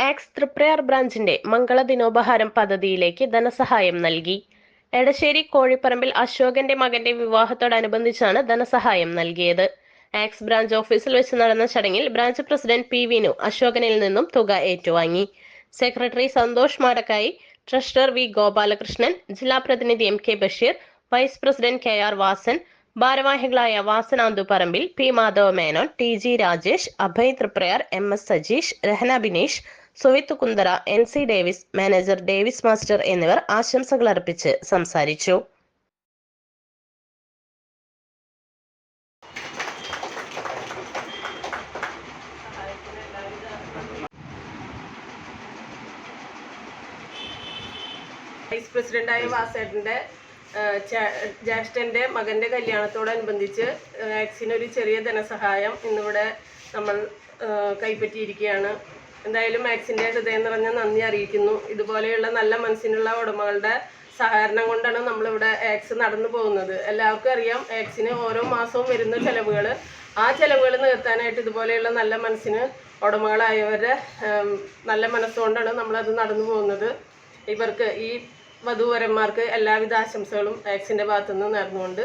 Ax Triprayar ബ്രാഞ്ചിന്റെ മംഗള ദിനോപഹാരം പദ്ധതിയിലേക്ക് ധനസഹായം നൽകി. എടശ്ശേരി കോഴിപ്പറമ്പിൽ അശോകന്റെ മകന്റെ വിവാഹത്തോടനുബന്ധിച്ചാണ് ധനസഹായം നൽകിയത്. ആക്സ് ബ്രാഞ്ച് ഓഫീസിൽ വെച്ച് നടന്ന ചടങ്ങിൽ ബ്രാഞ്ച് പ്രസിഡന്റ് പി വിനു അശോകനിൽ നിന്നും തുക ഏറ്റുവാങ്ങി. Secretary Santhosh Madakkayi treasurer V Gopalakrishnan ജില്ലാ പ്രതിനിധി M K Basheer vice president K R Vasan ഭാരവാഹികളായ വാസനാന്തു പറമ്പിൽ P Madhava Menon T G Rajesh Abhay Triprayar M S Sajeesh Rahana Bineesh Suvith Kunthara N C Davis manager Davis master എന്നിവർ ആശംസകൾ അർപ്പിച്ച് സംസാരിച്ചു. Vice പ്രസിഡന്റായ വാസേട്ടന്റെ ജ്യേഷ്ഠന്റെ മകന്റെ കല്യാണത്തോടനുബന്ധിച്ച് വാക്സിനൊരു ചെറിയ ധനസഹായം ഇന്നിവിടെ നമ്മൾ കൈപ്പറ്റിയിരിക്കുകയാണ്. എന്തായാലും ആക്സിന്റെ ഹൃദയം നിറഞ്ഞ നന്ദി അറിയിക്കുന്നു. ഇതുപോലെയുള്ള നല്ല മനസ്സിനുള്ള ഉടമകളുടെ സഹകരണം കൊണ്ടാണ് നമ്മളിവിടെ ആക്സ് നടന്നു പോകുന്നത്. എല്ലാവർക്കും അറിയാം ആക്സിന് ഓരോ മാസവും വരുന്ന ചിലവുകൾ ആ ചിലവുകൾ നികത്താനായിട്ട് ഇതുപോലെയുള്ള നല്ല മനസ്സിന് ഉടമകളായവരുടെ നല്ല മനസ്സുകൊണ്ടാണ് നമ്മളത് നടന്നു പോകുന്നത്. ഇവർക്ക് ഈ വധൂവരന്മാർക്ക് എല്ലാവിധ ആശംസകളും ആക്സിന്റെ ഭാഗത്തുനിന്ന് നേർന്നുകൊണ്ട്